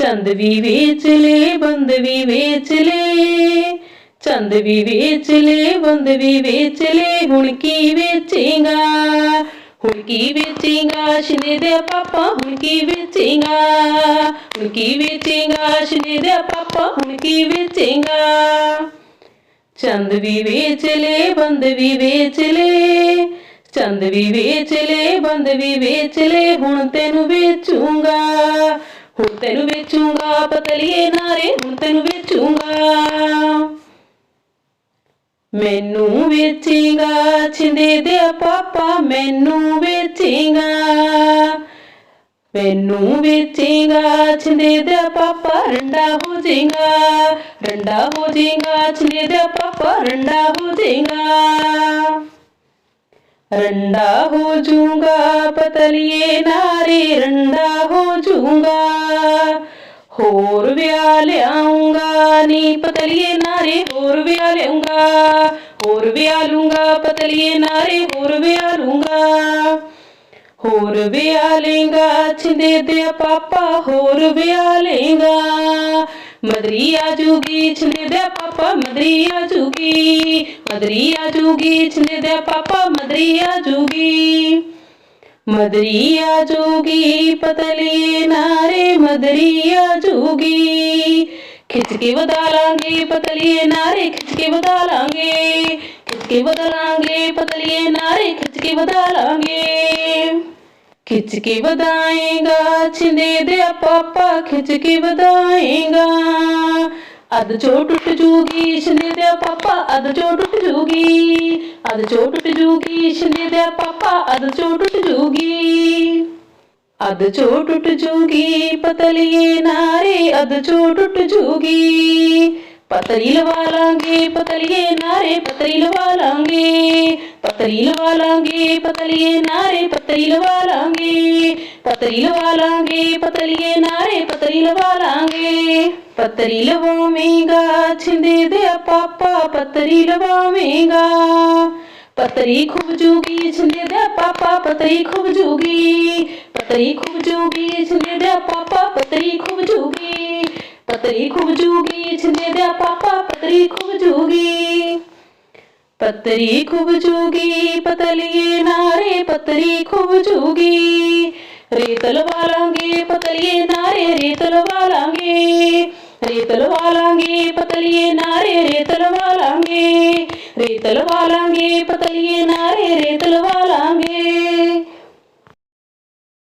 चंद भी बेच ले बंद भी बेच ले। चंद भी बेच ले बंद भी बेच ले हुड़की बेचेगा हुड़की बेचेगा शिने दे पापा हुकी बेचेगा हुकी बेचेगा शनि दे पापा हुकी बेचेगा चंद भी बेच ले बंद भी बेच ले। चंद भी बेच ले बंद भी बेच ले हूँ तेन बेचूँगा ਵੇਚ ਲੈ ਹੁਣ ਤੈਨੂੰ ਵੇਚੂੰਗਾ ਹੁਣ ਤੈਨੂੰ ਵੇਚੂੰਗਾ ਪਤਲੀਏ ਨਾਰੇ ਹੁਣ ਤੈਨੂੰ ਵੇਚੂੰਗਾ ਮੈਨੂੰ ਵੇਚੇਗਾ ਛਿੰਦੇ ਦੇ ਪਾਪਾ ਮੈਨੂੰ ਵੇਚੇਗਾ ਮੈਨੂੰ ਵੇਚੇਗਾ ਛਿੰਦੇ ਦੇ ਪਾਪਾ ਰੰਡਾ ਹੋ ਜਾਏਗਾ ਰੰਡਾ ਹੋ ਜਾਏਗਾ ਛਿੰਦੇ ਦੇ ਪਾਪਾ ਰੰਡਾ ਹੋ ਜਾਏਗਾ रंडा हो जूँगा, पतलिए नारे, रंडा हो जूँगा। होर ब्याह लियाऊँगा नी पतलिए नारे, होर ब्याह लियाऊँगा होर ब्याह लूँगा पतलिए नारे, होर ब्याह लूँगा होर ब्याह लेगा छिंदे दे पापा, होर ब्याह लेगा मदरी आजूगी छिंदे दे पापा, मदरी आजूगी मदरी आजूगी छिंदे दे पापा, मदरी आजूगी मदरी आजूगी पतली नारे, मदरी आजूगी खिच के बदा लांगे पतलिए नारे खिच के बदा लांगे खिच के बदा लांगे पतलिए नारे खिच के बदा खिच के बदाएगा छिंदे दे पापा खिच के बदाएगा अध चो टुट जूगी, छिंदे दे पापा अध चो टुट जूगी। अध चो टुट जूगी, छिंदे दे पापा अध चो टुट जूगी। अध चो टुट जूगी, पतलिए नारे अध चो टुट जूगी। पतली लवा लांगे, पतलिए नारे, पतली लवा लांगे। पतली लवा लांगे पतलिए नारे पतली लवा लांगे पतली लवा लांगे पतलिए नारे पतली लवा लांगे पतली लवावेगा छिंदे दे पापा पतली लवावेगा पतरी खूब जूगी, छिंदे दे पापा, पतरी खूब जूगी। पतरी खूब जूगी, छिंदे दे पापा, पतरी खूब जूगी। पतरी खूब जूगी, छिंदे दे पापा, पतरी खूब जूगी। पतरी खूब जूगी, पतलिए नारे पतरी खूब जूगी। रेतल वालांगे, पतलिए नारे रेतल वालांगे। रेतल वालांगे, पतलिए नारे रेतल वालांगे। रेतल वालांगे, पतलिए नारे रेतल वालांगे।